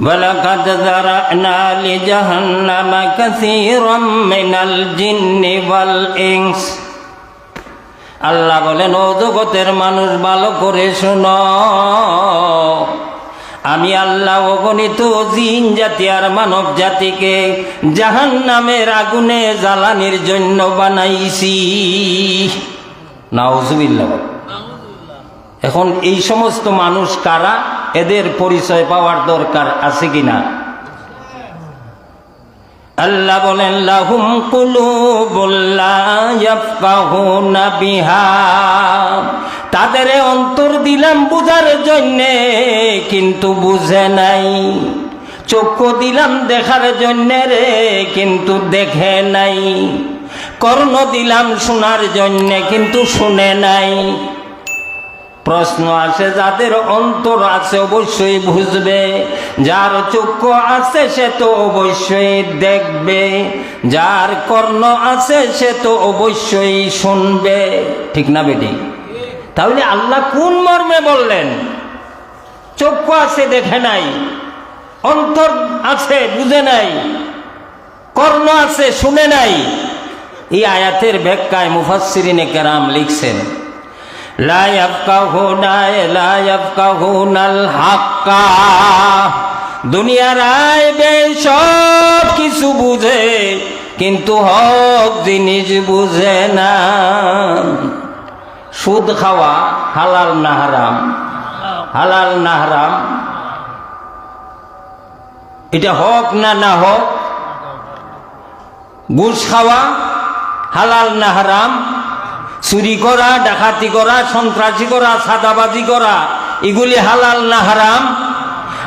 ولقد ذرأنا لجهنم كثيرا من الجن والإنس আল্লাহ বলেন ও জগতের মানুষ ভালো করে শোনো আমি আল্লাহ অগণিত জিন জাতি আর মানব জাতিকে জাহান নামের আগুনে জ্বালানির জন্য বানাইছি নাউজুবিল্লাহ এখন এই সমস্ত মানুষ কারা এদের পরিচয় পাওয়ার দরকার আছে কিনা? আল্লাহ বলেন, লাহুম কুলুবুল্লাহ বিহা। তাদের অন্তর দিলাম বুঝার জন্যে, কিন্তু বুঝে নাই। চক্ষু দিলাম দেখার জন্যে রে, কিন্তু দেখে নাই। কর্ণ দিলাম শোনার জন্যে, কিন্তু শুনে নাই। প্রশ্ন আছে যাদের অন্তর আছে অবশ্যই বুঝবে, যার চক্ষু আছে সে তো অবশ্যই দেখবে, যার কর্ণ আছে সে তো অবশ্যই শুনবে। ঠিক না বেটি? তাহলে আল্লাহ কোন মর্মে বললেন, চক্ষু আছে দেখে নাই, অন্তর আছে বুঝে নাই, কর্ণ আছে শুনে নাই? এই আয়াতের ব্যাখ্যায় মুফাসসিরিনে কেরাম লিখছেন লা ইয়াফকাহুনা লা ইয়াফকাহুনাল হাক্কা দুনিয়ার আইবে সব কিছু বুঝে, কিন্তু হক জিনিস বুঝে না। সুদ খাওয়া হালাল না হারাম? হালাল না হারাম? এটা হক না না হক? ঘুষ খাওয়া হালাল না হারাম? চুরি করা, ডাকাতি করা, সন্ত্রাসী করা, সাদাবাজি করা, এগুলি হালাল না হারাম?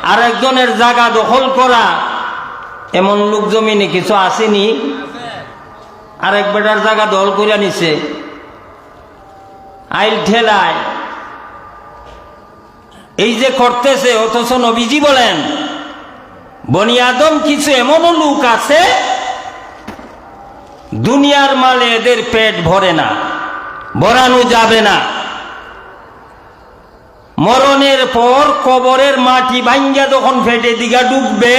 আর একজনের জায়গা দখল করা, এমন লোক জমিনে কিছু আসেনি? আরেক বেটার জায়গা দখল করে নিছে। আইল ঠেলায়। এই যে করতেছে, অথচ নবীজি বলেন, বনি আদম কিছু এমনও লোক আছে, দুনিয়ার মালে এদের পেট ভরে না। ভরানো যাবে না। মরণের পর কবরের মাটি ভাঙ্গা যখন ফেটে দিঘা ডুববে,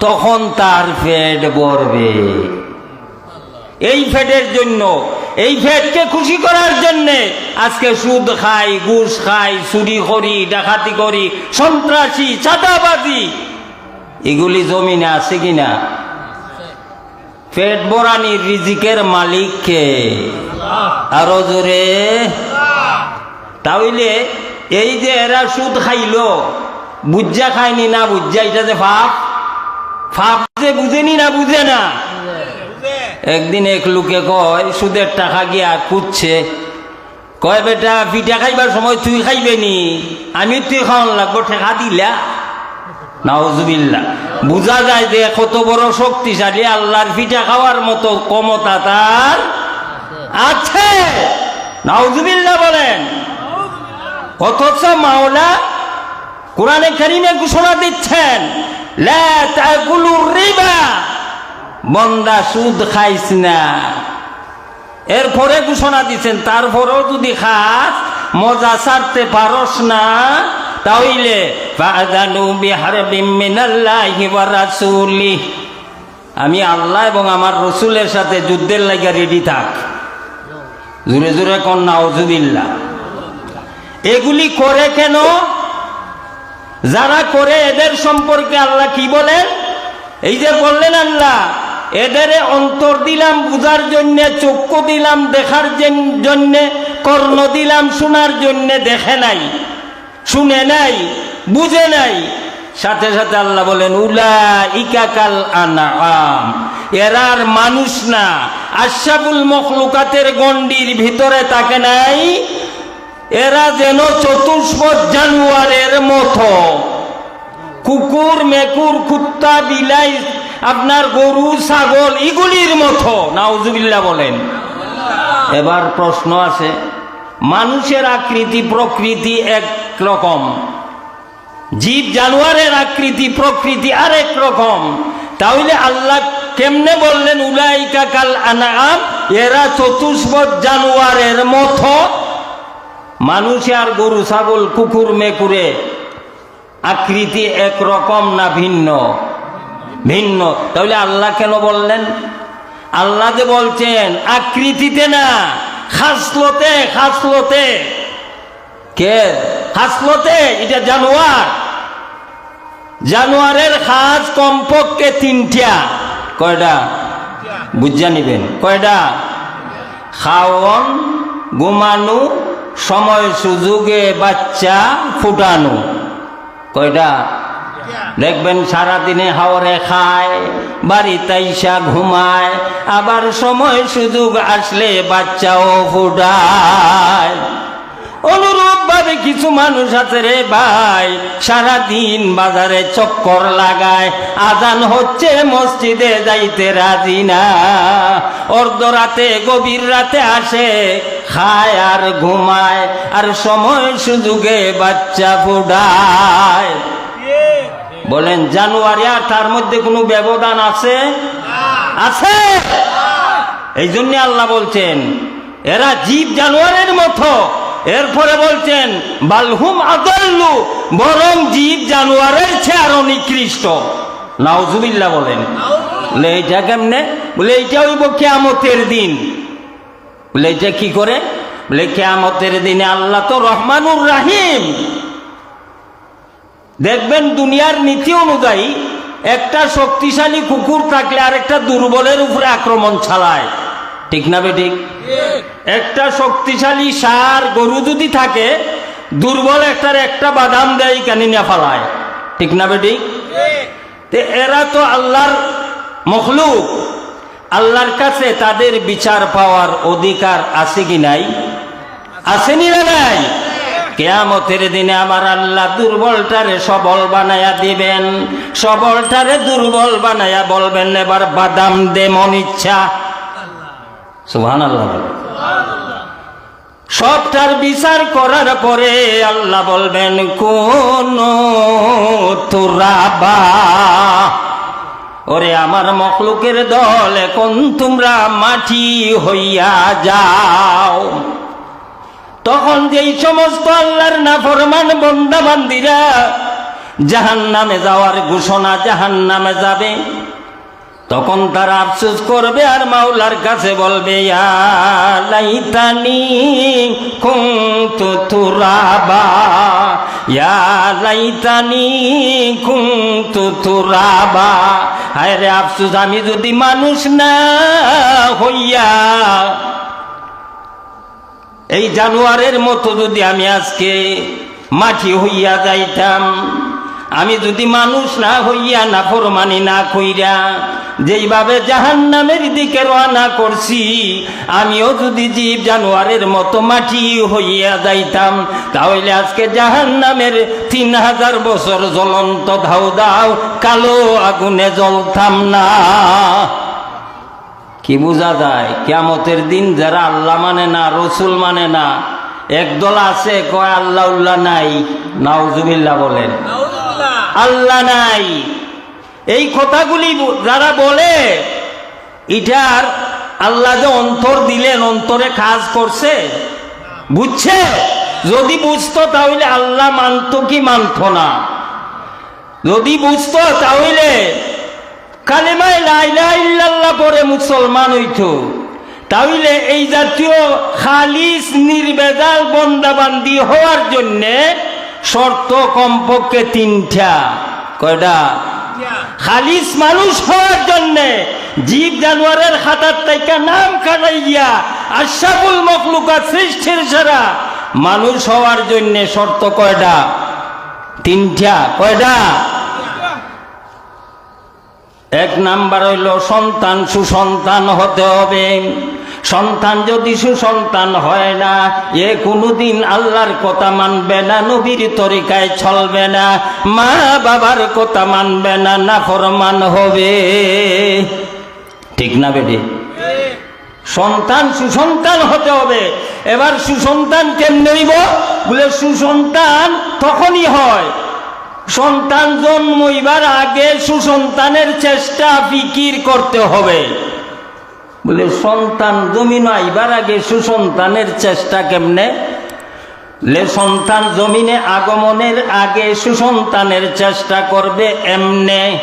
তখন তার পেট ভরবে। এই ফেটের জন্য, এই ফেটকে খুশি করার জন্য আজকে সুদ খাই, ঘুষ খাই, চুরি করি, ডাকাতি করি, সন্ত্রাসী, চাঁদাবাজি, এগুলি জমিনে আছে কিনা? পেট বরানির রিজিকের মালিককে আরও জোরে। তাহলে এই যে এরা সুদ খাইলো বুজ্জা খায়নি না বুজ্জা এটা যে ফাপ ফাপ যে বুঝেনি না বুঝে না? একদিন এক লোকে কয়, সুদের টাকা গিয়া কুচ্ছে কয়, বেটা, পিঠা খাইবার সময় তুই খাইবে নি? আমি তুই খাওয়ান লাগবো, ঠেকা দিলা। নাউজুবিল্লা বুঝা যায় যে কত বড় শক্তিশালী আল্লাহর পিঠা খাওয়ার মতো ক্ষমতা তার আছে। নাউজুবিল্লা বলেন, অথচ মাওলা কোরআনে কারিমে ঘোষণা দিচ্ছেন রিবা, বন্দা সুদ খাইস না। এরপরে ঘোষণা দিচ্ছেন, তারপরেও যদি খাস, মজা ছাড়তে পারস না। রাসূলিহি আমি আল্লাহ এবং আমার রসুলের সাথে যুদ্ধের লাগা রেডি থাক। জুড়ে জুড়ে কন্যা অজুবিল্লা এগুলি করে কেন? যারা করে, এদের সম্পর্কে আল্লাহ কি বলেন? এই যে বললেন আল্লাহ, এদের অন্তর দিলাম, বুঝার জন্য, চক্ষু দিলাম, দেখার জন্য, কর্ণ দিলাম, শোনার জন্য দেখে নাই। শুনে নাই, বুঝে নাই। সাথে সাথে আল্লাহ বলেন উলা ইকাকাল আনাম এরার মানুষ না আশাবুল মখলুকাতের গন্ডির ভিতরে তাকে নাই। এরা যেন চতুষ্পদ জানুয়ারের মতো। কুকুর, মেকুর, কুত্তা, বিলাই, আপনার গরু, ছাগল, এগুলির মতো নাউজুবিল্লা বলেন। এবার প্রশ্ন আছে মানুষের আকৃতি প্রকৃতি এক রকম। জীব জানোয়ারের আকৃতি প্রকৃতি আরেক রকম। তাহলে আল্লাহ কেমনে বললেন, উলাইকা কাল আনাম এরা চতুষ্পদ জানোয়ারের মতো। মানুষে আর গরু, ছাগল, কুকুর, মেকুরে, আকৃতি একরকম না ভিন্ন? ভিন্ন। তাহলে আল্লাহ কেন বললেন? আল্লাহ যে বলছেন, আকৃতিতে না। খাসলতে খাসলতে। কে? খাসলতে এটা জানোয়ার। জানোয়ারের খাস কমপক্ষে তিনটা। কয়টা? বুঝা নিবেন। কয়টা? খাওয়ন ঘুমানো সময় সুযোগে বাচ্চা ফুটানো। কয়টা? দেখবেন সারাদিনে হাওরে খায়, বাড়িতে ইসা ঘুমায়, আবার সময় সুযোগ আসলে বাচ্চাও ফুটায়। অনুরূপ ভাবে কিছু মানুষ আছে রে ভাই, সারাদিন বাজারে চক্কর লাগায়, আজান হচ্ছে মসজিদে যাইতে রাজি না। অর্ধরাতে গভীর রাতে আসে, খায় আর ঘুমায়, আর সময় সুযোগে বাচ্চা ফুটায়। বলেন, জানুয়ারি, আর তার মধ্যে কোনো ব্যবধান আছে? আছে। এই জন্য আল্লাহ বলছেন, এরা জীব জানোয়ারের মতো। এরপরে বলছেন, বালহুম আদল্লু, বরং জীব জানোয়ারের চেয়ে আরও নিকৃষ্ট। নাউজুবিল্লাহ বলেন। বলে, এইটা কেমনে? বলে, এইটা হইব কেয়ামতের দিন। বলে এটা কি করে? বলে, কেয়ামতের দিনে আল্লাহ তো রহমানুর রাহিম। দেখবেন দুনিয়ার নীতি অনুযায়ী একটা শক্তিশালী কুকুর থাকলে আরেকটা দুর্বলের উপরে আক্রমণ চালায়। ঠিক না বেঠিক একটা শক্তিশালী সার, গরু যদি থাকে, দুর্বল একটার একটা বাদাম দেয় কানিনা ফালায়। ঠিক না বেঠিক এরা তো আল্লাহর মখলুক। আল্লাহর কাছে তাদের বিচার পাওয়ার অধিকার আছে কি নাই? আসেনি না নাই? কেয়ামতের দিনে আমার আল্লাহ দুর্বলটারে সবল বানায়া দিবেন। সবলটারে দুর্বল বানায়া বলবেন, এবার বাদাম দে মন ইচ্ছা। সুহান আল্লাহ সবটার বিচার করার পরে আল্লাহ বলবেন, কোন ওরে আমার মখলুকের দল, এখন তোমরা মাটি হইয়া যাও। তখন যেই সমস্ত আল্লাহর নাফরমান বন্দা বান্দিরা জাহান নামে যাওয়ার ঘোষণা জাহান নামে যাবে, তখন তারা আফসোস করবে আর মাওলার কাছে বলবে, "ইয়া লাইতানি হায় রে আফসোস, আমি যদি মানুষ না হইয়া এই জানুয়ারের মতো যদি আমি আজকে মাটি হইয়া যাইতাম, আমি যদি মানুষ না হইয়া না ফরমানি না কইরা যেইভাবে জাহান নামের দিকে রওনা করছি, আমিও যদি জীব জানুয়ারের মতো মাটি হইয়া যাইতাম, তাহলে আজকে জাহান নামের তিন হাজার বছর জ্বলন্ত ধাও দাও কালো আগুনে জ্বলতাম না। কি বোঝা যায়? কেমতের দিন যারা আল্লাহ মানে না রসুল মানে না একদল আছে কয় আল্লাহ উল্লাহ নাই? নাউজুবিল্লাহ বলেন। আল্লাহ নাই। এই কথাগুলি যারা বলে এটার আল্লাহ যে অন্তর দিলেন অন্তরে কাজ করছে বুঝছে? যদি বুঝতো তাহলে আল্লাহ মানত কি মানত না? যদি বুঝতো তাহলে কালেমায় লাইলা ইল্লাল্লাহ পরে মুসলমান হইত। তাহলে এই জাতীয় খালিস নির্বেদাল বন্দাবান্দি হওয়ার জন্যে শর্ত কমপক্ষে তিনটা। কয়টা? খালিস মানুষ হওয়ার জন্যে জীব জানোয়ারের খাতার তাইকা নাম কাটাইয়া আশাফুল মখলুকা সৃষ্টির সারা মানুষ হওয়ার জন্যে শর্ত কয়টা? তিনটা। কয়টা? এক নাম্বার হইল সন্তান সুসন্তান হতে হবে। সন্তান যদি সুসন্তান হয় না, এ কোনোদিন আল্লাহর কথা মানবে না, নবীর তরিকায় চলবে না মা বাবার কথা মানবে না না ফরমান হবে। ঠিক না বেটি? সন্তান সুসন্তান হতে হবে। এবার সুসন্তান কেমনে বলে সুসন্তান তখনই হয়। সন্তান জন্মইবার আগে সুসন্তানের চেষ্টা ফিকির করতে হবে। বলে, সন্তান জমি আইবার আগে সুসন্তানের চেষ্টা কেমনে? সন্তান জমিনে আগমনের আগে সুসন্তানের চেষ্টা করবে এমনে।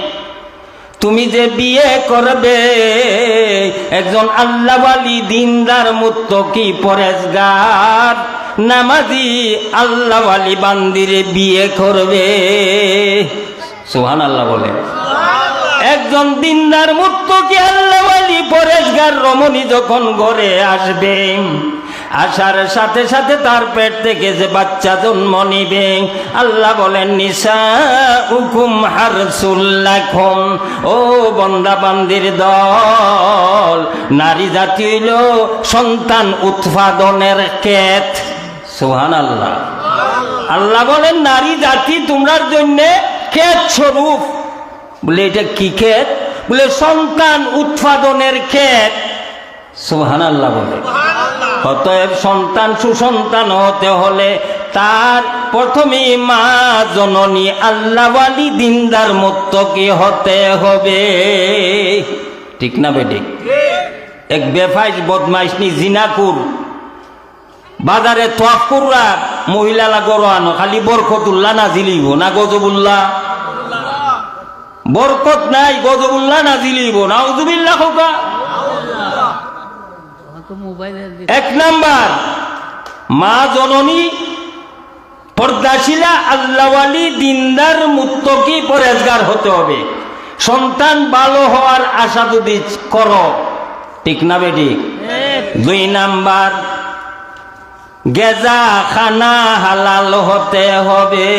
তুমি যে বিয়ে করবে একজন আল্লাহওয়ালি দিনদার মুত্তকি পরেজগার নামাজি আল্লাহওয়ালি বান্দিরে বিয়ে করবে। সোহান আল্লাহ বলে একজন দিনদার মুত্তকি আল্লাহওয়ালি পরেজগার রমণী যখন ঘরে আসবে আসার সাথে সাথে তার পেট থেকে যে বাচ্চা জন্ম নিবে, আল্লাহ বলেন নিশা হুকুম হারসুল্লাখম ও বন্দা বান্দির দল, নারী জাতি হইল সন্তান উৎপাদনের ক্ষেত। সুহান আল্লাহ আল্লাহ বলেন, নারী জাতি তোমরার জন্য ক্ষেত স্বরূপ। বলে, এটা কি ক্ষেত? বলে, সন্তান উৎপাদনের ক্ষেত। বলে। অতএব সন্তান সুসন্তান হতে হলে তার প্রথমে মা, জননী আল্লাহওয়ালি দিনদার, মুত্তকি হতে হবে। ঠিক না বেটি? এক বেফাইজ বদমাইশনি জিনাকুর। বাজারে তোয়াফকুররা মহিলালা গরোয়ানো, খালি বরকতুল্লাহ না জিলিব না গজবুল্লাহ? বরকত নাই, গজবুল্লাহ না জিলিব না উজুবিল্লাহ হোকা। এক নাম্বার মা জননী পর্দাশিলা আল্লাহওয়ালি দিনদার মুত্তকি পরেজগার হতে হবে। সন্তান ভালো হওয়ার আশা যদি করো ঠিক না বেটি? দুই নাম্বার গেজা খানা হালাল হতে হবে।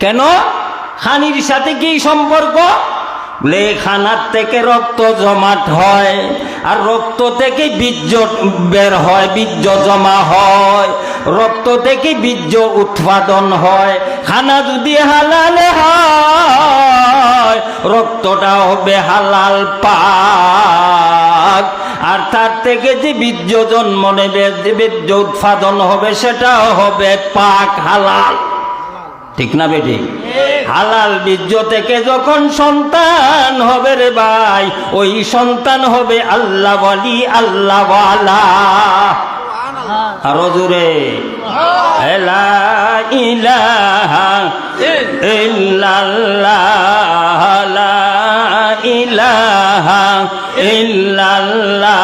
কেন? খানির সাথে কি সম্পর্ক? বলে খানার থেকে রক্ত জমাট হয়, আর রক্ত থেকে বীর্য বের হয়, বীর্য জমা হয়। রক্ত থেকে বীর্য উৎপাদন হয়, খানা যদি হালালে হয়, রক্তটা হবে হালাল পাক। আর তার থেকে যে বীর্য জন্ম নেবে, যে বীর্য উৎপাদন হবে, সেটাও হবে পাক, হালাল। ঠিক না বেটি? হালাল বীর্য থেকে যখন সন্তান হবে রে ভাই ওই সন্তান হবে আল্লাহ বলি আল্লাহওয়ালা আরও জোরে। লা ইলাহা ইল্লাল্লাহ ইলাহা ইল্লাল্লাহ।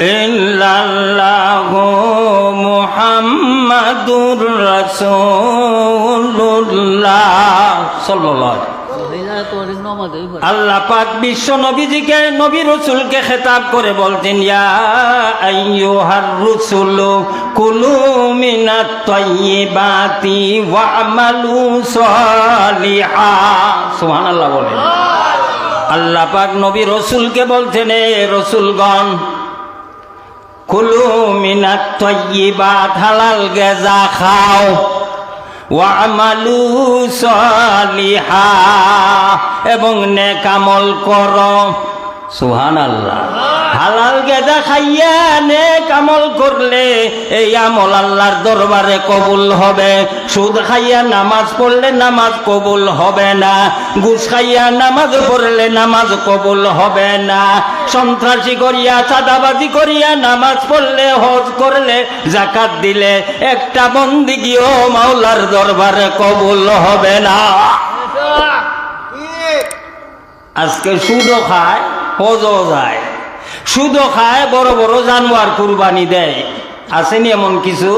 ইল্লাল্লাহ মুহাম্মাদুর রাসূলুল্লাহ সাল্লাল্লাহু আল্লাহ পাক বিশ্ব নবীজিকে, নবী রসুলকে খেতাব করে বলতেন, ইয়া আইয়ুহার রুসুলু কুলু মিনাত তাইয়্যিবাতি ওয়া'মালু সালিহা। সুবহানাল্লাহ বলেন। আল্লাহ পাক নবী রসুলকে বলছেন এ রসুলগণ কুলু মিনাত তাইয়্যিবাত হালাল গেজা খাও। ওয়ামালু সলিহা। এবং নেকামল কর। সুহান আল্লাহ হালাল গেদা খাইয়া নেক আমল করলে এই আমল আল্লাহর দরবারে কবুল হবে। সুদ খাইয়া নামাজ পড়লে নামাজ কবুল হবে না। ঘুষ খাইয়া নামাজ পড়লে নামাজ কবুল হবে না। সন্ত্রাসী করিয়া চাঁদাবাজি করিয়া নামাজ পড়লে হজ করলে জাকাত দিলে একটা বন্দিগিও মাওলার দরবারে কবুল হবে না। আজকে সুদও খায় হজও যায়। সুদও খায় বড় বড় জানোয়ার কুরবানি দেয়। আসেনি এমন কিছু?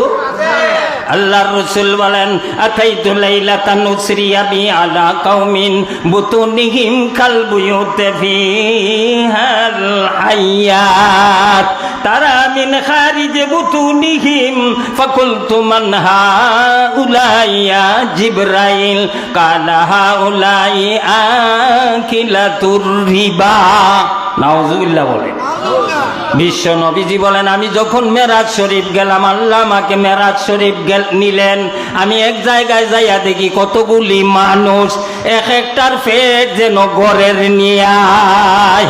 আল্লাহ রসুল বলেন আতাইতু লাইলাতান উসরিয়া বি আলা কাউমিন বুতুনিহিম কালবুয়ুতে ফিহাল হায়াত। তারা মিন খারিজ বুতুনিহিম, ফাকুলতু মান হাউলাইয়া জিবরাইল, কালা হাউলাই আকিলাতুর রিবা। নাউজুবিল্লাহ বলেন। বিশ্ব নবীজি বলেন, আমি যখন মেরাজ শরীফ গেলাম, আল্লাহ আমাকে মেরাজ শরীফ নিলেন। আমি এক জায়গায় যাইয়া দেখি কতগুলি মানুষ এক একটার পেট যেন গড়ের নিয়ায়।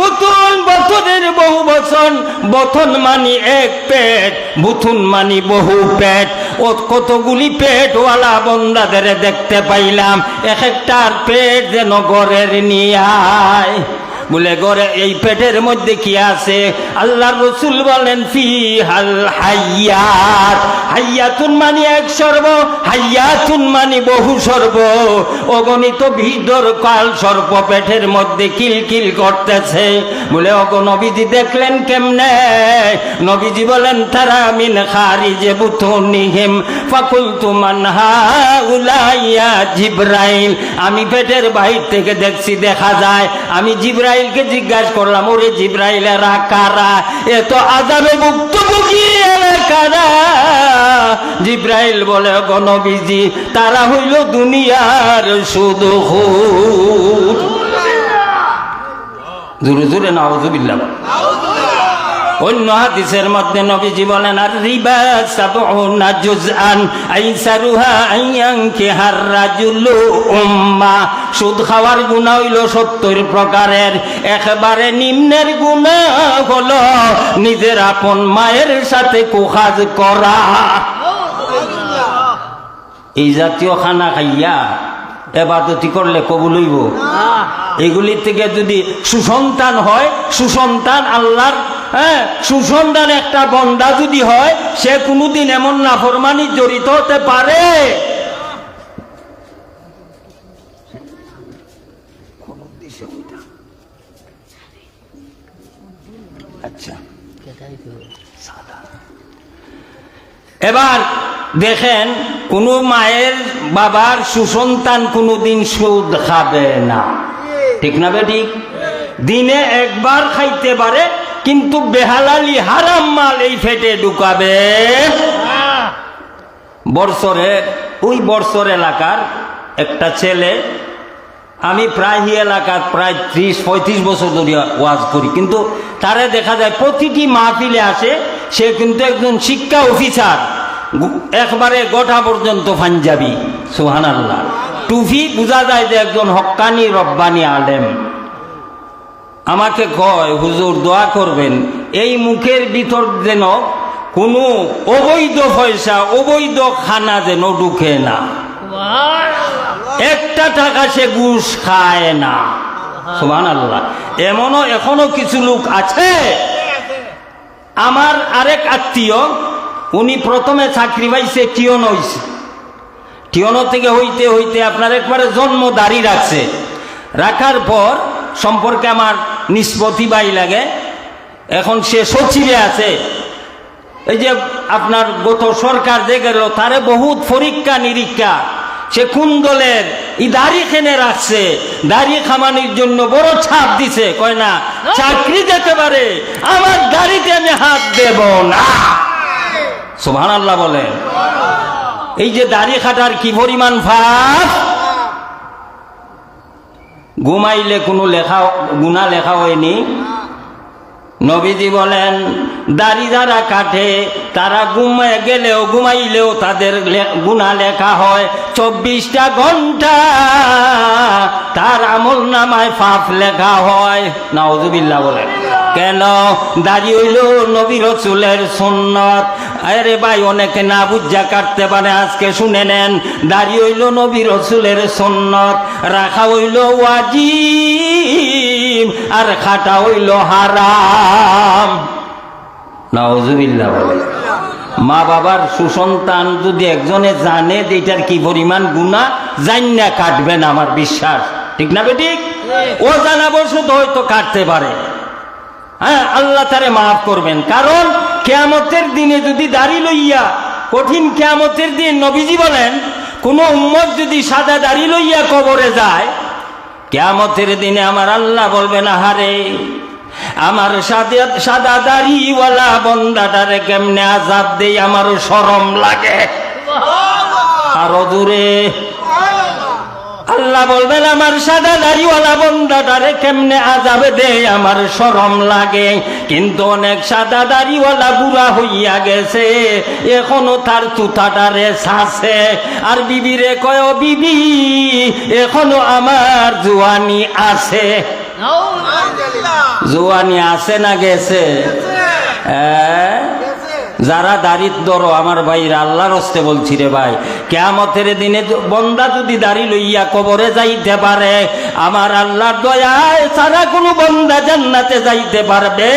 নতুন বছরের বহু বচন, বথন মানি এক পেট, বুথুন মানি বহু পেট। ও কতগুলি পেটওয়ালা বন্দাদের দেখতে পাইলাম, এক একটার পেট যেন গড়ের নিয়ায়। বলে, গড়ে এই পেটের মধ্যে কি আছে? আল্লাহ রসুল বলেন ফি হাল হাইয়াত। হাইয়াতুন মানি এক সর্ব, হাইয়াতুন মানি বহু সর্ব। অগণিত ভিতর কাল সর্প পেটের মধ্যে কিলকিল করতেছে। বলে অগ নবীজি দেখলেন কেমনে? নবীজি বলেন, তারা মিন খারিজে বুথুনিহিম ফাকুলতু মান হাউলাইয়া জিব্রাইল। আমি পেটের বাহির থেকে দেখছি, দেখা যায়, আমি জিব্রাইলকে জিজ্ঞাসা করলাম ওরে জিব্রাইল এরা কারা? এ তো আজাবে ভুক্তভোগী কারা? জিব্রাইল বলে গণবিজি তারা হইল দুনিয়ার শুধু জোরে জোরে নাউজুবিল্লাহ। অন্য হাদিসের মধ্যে নবীজি বলেন আর রিবা সাবউনা জুজআন আইসারুহা আইয়ানকি হার রাজুলু উম্মা। সুদ খাওয়ার গুনাহ হইল সত্তর প্রকারের। একেবারে নিম্নের গুনাহ হলো নিজের আপন মায়ের সাথে কুখাজ করা। এই জাতীয় খানা খাইয়া এবাদতি করলে কবুল হইব? এগুলির থেকে যদি সুসন্তান হয় সুসন্তান আল্লাহর হ্যাঁ সুসন্তান একটা বন্দা যদি হয় সে কোনোদিন এমন নাফরমানি জড়িত হতে পারে। আচ্ছা। এবার দেখেন কোনো মায়ের বাবার সুসন্তান কোনোদিন সুদ খাবে না। ঠিক না বে ঠিক? দিনে একবার খাইতে পারে কিন্তু বেহালালি হারাম মাল এই ফেটে ঢুকাবে। বর্ষরের ওই বর্ষর এলাকার একটা ছেলে, আমি প্রায় এলাকার প্রায় ত্রিশ, পঁয়ত্রিশ বছর ধরে ওয়াজ করি, কিন্তু তারে দেখা যায় প্রতিটি মাহফিলে আসে, সে কিন্তু একজন শিক্ষা অফিসার একবারে গোটা পর্যন্ত পাঞ্জাবি সুহান আল্লাহ টুফি, বোঝা যায় যে একজন হক্কানি রব্বানি আলেম। আমাকে কয় হুজুর দোয়া করবেন। এই মুখের ভিতর যেন কোনো অবৈধ পয়সা অবৈধ খানা যেন ঢুকে না। একটা টাকা সে ঘুষ খায় না। সুবহান আল্লাহ এমনও এখনও কিছু লোক আছে। আমার আরেক আত্মীয় উনি প্রথমে চাকরি পাইছে টিয়ন হইছে। টিয়নো থেকে হইতে হইতে আপনার একবারে জন্ম দাঁড়িয়ে রাখছে রাখার পর সম্পর্কে আমার নিষ্পত্তি বাই লাগে। এখন সে সচিবে আছে। এই যে আপনার গত সরকার যে গেল, তারে বহুত পরীক্ষা, নিরীক্ষা। সে কোন দলের? ই দাড়ি খেনে রাখছে। দাড়ি খামানির জন্য বড় ছাপ দিছে। কয় না, চাকরি যেতে পারে, আমার গাড়িতে আমি হাত দেব না। সোভান আল্লাহ বলেন। এই যে দাড়ি খাটার কি পরিমাণ ভাব? ঘুমাইলে কোনো লেখা, গুণা লেখা হয়নি। নবীজি বলেন, দাড়ি যারা কাটে, তারা ঘুমে গেলেও, ঘুমাইলেও তাদের গুণা লেখা হয়। চব্বিশটা ঘণ্টা তার আমল নামায় পাপ লেখা হয়। নাউজুবিল্লাহ বলেন। কেন? দাড়ি হইল নবী রসুলের সুন্নত। আরে ভাই, অনেকে না বুঝা কাটতে পারে, আজকে শুনে নেন। দাড়ি হইল নবী রসুলের সুন্নত, রাখা হইল ওয়াজিব, আর খাটা হইল হারাম। নাউজুবিল্লাহ বলে। মা বাবার সুসন্তান যদি একজনে জানে যে এটার কি পরিমাণ গুণা জান কাটবেন আমার বিশ্বাস। ঠিক না বেঠিক ও জানা বসত হয়তো কাটতে পারে। হ্যাঁ আল্লাহ তারে মাফ করবেন। কারণ কেয়ামতের দিনে যদি দাড়ি লইয়া কঠিন কেয়ামতের দিন নবীজি বলেন কোন উম্মত যদি সাদা দাড়ি লইয়া কবরে যায় কেয়ামতের দিনে আমার আল্লাহ বলবে বলবেন আহারে আমার সাদা দাড়িওয়ালা বন্দাটারে কেমনে আজাব দেই আমার সরম লাগে। আরও দূরে। আল্লাহ বলবেন আমার সাদা দাড়িওয়ালা বন্দাটারে কেমনে আজাবে দে আমার সরম লাগে। কিন্তু অনেক সাদা দাড়িওয়ালা বুড়া হইয়া গেছে। এখনও তার তুতাটারে ছাছে। আর বিবিরে কয় বিবি এখনও আমার জোয়ানি আছে। জোয়ানি আছে না গেছে। হ্যাঁ? যারা দারিদ্র আমার ভাইরা, আল্লাহর হস্তে বলছি রে ভাই, কেয়ামতের দিনে বন্দা যদি দাড়ি লইয়া কবরে যাইতে পারে, আমার আল্লাহর দয়ায় সারা কোনো বন্দা জান্নাতে যাইতে পারবে?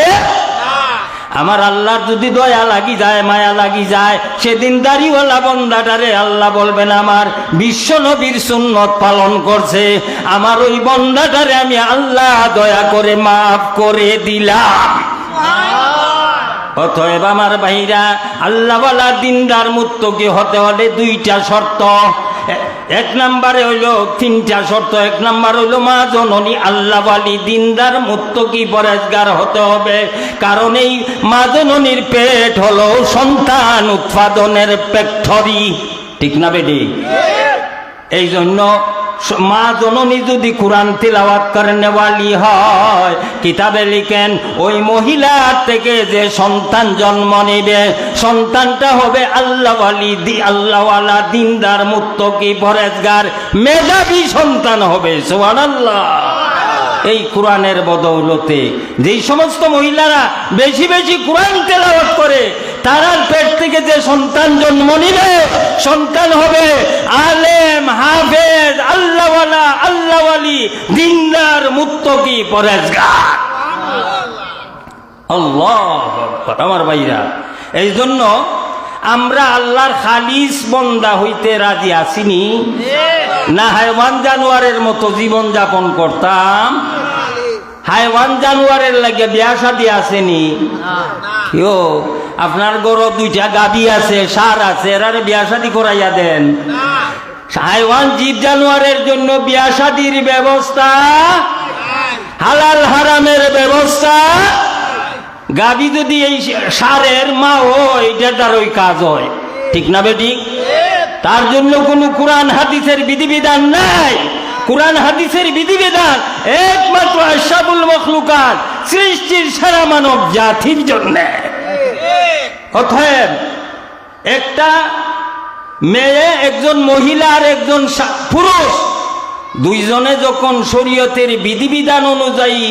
আমার আল্লাহর যদি দয়া লাগি যায়, মায়া লাগি যায়, সেদিন দাড়িওয়ালা বন্দাটারে আল্লাহ বলবেন, আমার বিশ্ব নবীর সুন্নত পালন করছে, আমার ওই বন্দাটারে আমি আল্লাহ দয়া করে মাফ করে দিলাম। অতএব আমার ভাইরা আল্লাহওয়ালা দিনদার মুক্তকে হতে হলে দুইটা শর্ত। এক নম্বরে হইল তিনটা শর্ত এক নম্বর হইল মা জননী আল্লাহওয়ালি দিনদার মুক্তকি পরেজগার হতে হবে। কারণ এই মা জননীর পেট হলো সন্তান উৎপাদনের ফ্যাক্টরি ঠিক না বেডি এই জন্য মা জননী যদি কোরআন তিলাওয়াত করেন, নেওয়ালি হয়, কিতাবে লিখেন, ওই মহিলার থেকে যে সন্তান জন্ম নেবে, সন্তানটা হবে আল্লাহওয়ালি দি আল্লাহওয়ালা দিনদার, মুত্তকি, পরেজগার, মেধাবী সন্তান হবে, সুবহানাল্লাহ। এই কোরআনের বদৌলতে। যেই সমস্ত মহিলারা বেশি বেশি কোরআন তেলাওয়াত করে, তারার পেট থেকে যে সন্তান জন্ম নিবে, সন্তান হবে আলেম, হাফেজ, আল্লাহওয়ালা, আল্লাহওয়ালি, দিনদার, মুত্তকি, পরেজগার। আল্লাহ আমার ভাইরা এই জন্য আমরা আল্লাহর খালিস বন্দা হইতে রাজি আসিনি। না হাইওয়ান জানুয়ারের মতো জীবন যাপন করতাম। হাইওয়ান জানুয়ারের লাগে বিয়া শাদি আসেনি। আপনার গরু দুইটা গাবি আছে, সার আছে এরারে বিয়া শাদি করাইয়া দেন। হাইওয়ান জীব জানোয়ারের জন্য বিয়া শাদির ব্যবস্থা, হালাল হারামের ব্যবস্থা। গাবি যদি এই সারের মা হয় এটা তার ওই কাজ হয়। ঠিক না বেটি? তার জন্য কোনো কোরআন হাদিসের বিধিবিধান নাই। কোরআন হাদিসের বিধিবিধান একমাত্র আশাবুল মখলুকাত, সৃষ্টির সারা মানব জাতির জন্য। অতএব একটা মেয়ে, একজন মহিলা আর একজন পুরুষ, দুইজনে যখন শরীয়তের বিধিবিধান অনুযায়ী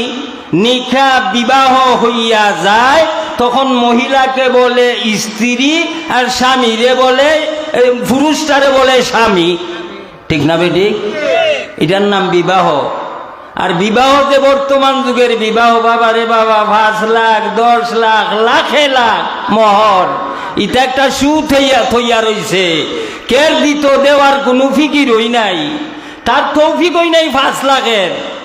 নিখা বিবাহ হইয়া যায়, তখন মহিলাকে বলে স্ত্রী আর স্বামীরে বলে পুরুষটারে বলে স্বামী। ঠিক না বেটি? এটার নাম বিবাহ। আর বিবাহ যে বর্তমান যুগের বিবাহ, বাবা রে বাবা, পাঁচ লাখ, দশ লাখ, লাখে লাখ মহর। এটা একটা সু থইয়া থইয়া রইছে। কের দিত দেওয়ার কোনো ফিকির হই নাই। তার তৌফিক হই নাই পাঁচ লাখের।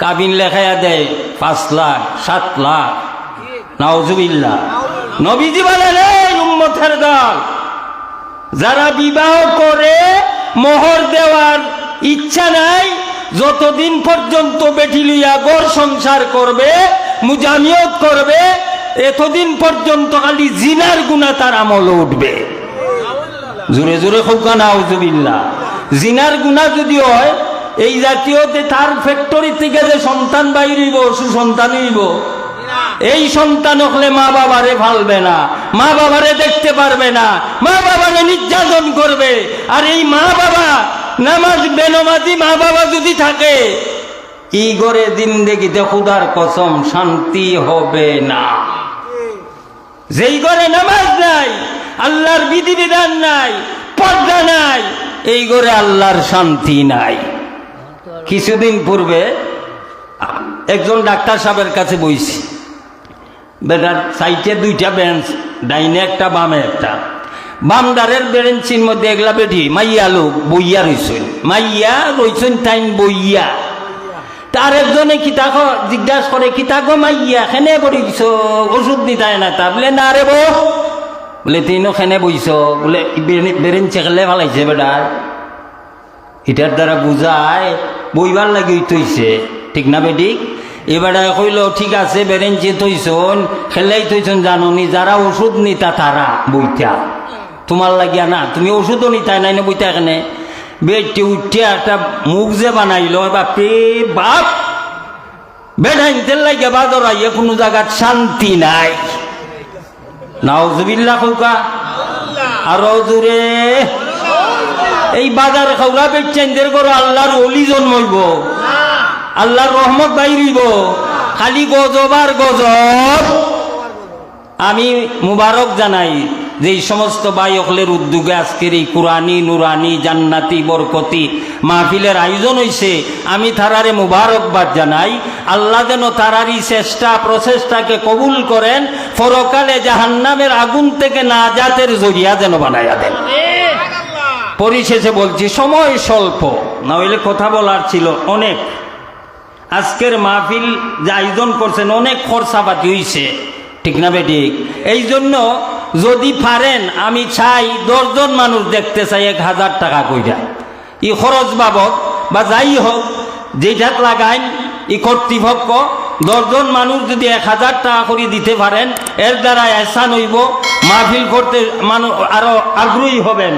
কাবিন লেখাইয়া দেয়, পাঁচ লাখ, সাত লাখ। নাউজুবিল্লাহ। নবীজি বলেন, এই উম্মতের দল, যারা বিবাহ করে, মোহর দেওয়ার ইচ্ছা নাই, যতদিন পর্যন্ত বেটি লইয়া গড় সংসার করবে, মুজামিয়ত করবে, এতদিন পর্যন্ত খালি জিনার গুণা তার আমল উঠবে। জোরে জোরে খৌকা নাউজুবিল্লা জিনার গুণা যদি হয় এই জাতীয় যে তার ফ্যাক্টরি থেকে যে সন্তান বাইরিব সুসন্তান হইব, এই সন্তান হলে মা বাবারে ভালবে না, মা বাবারে দেখতে পারবে না, মা বাবারে নির্যাতন করবে। আর এই মা বাবা নামাজ বেনমাজি মা বাবা যদি থাকে, ই গড়ে জিন্দেগিতে খুদার কসম শান্তি হবে না। যেই ঘরে নামাজ নাই, আল্লাহর বিধিবিধান নাই, পর্দা নাই, এই ঘরে আল্লাহর শান্তি নাই। কিছুদিন পূর্বে একজন ডাক্তার সাহেবের কাছে বইছি, বেটার সাইটে দুইটা বেঞ্চ, ডাইনে একটা, বামে একটা। বামদারের বেঞ্চির মধ্যে এগুলা বেঠি মাইয়া লোক বইয়া রইছেন। মাইয়া রইছেন টাইম বইয়া। তার একজনে কিতাক জিজ্ঞাসা করে কিতাক মাইয়া, খেনে পড়িছ ওষুধ নিতাই না তা? বলে, না রে বো বলে তিনও খেনে বইছ? বলে বেরেন চেকলে ভালাইছে বেটার এটার দ্বারা বুঝায় বইবার লাগি তৈছে ঠিক না বেটিক এবারে কইল, ঠিক আছে, বেরেঞ্চি তৈছন খেলাই তৈছন জাননি, যারা ওষুধ নিতা তারা বইটা তোমার লাগিয়া না, তুমি ওষুধও নিতাই নাই না বইটা এখানে। বেটে উঠে একটা মুখ যে বানাইল বাপে বাপ! বেড়াইতে লাগে বাদর আইয়া কোনো জায়গার শান্তি নাই। নাউজুবিল্লা খৌকা আরও জোরে। এই বাজার খাওয়া বেচেনদের করো আল্লাহর অলি জন্মইব। আল্লাহর রহমত বাইরিব। খালি গজব আর গজব। আমি মুবারক জানাই যে সমস্ত বায়কলের উদ্যোগে আজকের এই কুরানি নুরানি, জান্নাতি, বরকতি মাহফিলের আয়োজন হইছে, আমি তারারে মুবারকবাদ জানাই, আল্লাহ যেন তারারই চেষ্টা, প্রচেষ্টাকে কবুল করেন, পরকালে জাহান্নামের আগুন থেকে না জাতের জরিয়া যেন বানাইয়া দেন। পরিশেষে বলছি, সময় স্বল্প। না হইলে কথা বলার ছিল অনেক। আজকের মাহফিল যে আয়োজন করছেন, অনেক খরচাপাতি হইছে। ঠিক না বেঠিক এই জন্য যদি পারেন, আমি চাই দশজন মানুষ দেখতে চাই এক হাজার টাকা কইরা। ই খরচ বাবদ, বা যাই হোক যেটাক লাগাইন, ই কর্তৃপক্ষ, দশজন মানুষ যদি এক হাজার টাকা করে দিতে পারেন, এর দ্বারা এসান হইব, মাহফিল করতে মানুষ আরও আগ্রহী হবেন।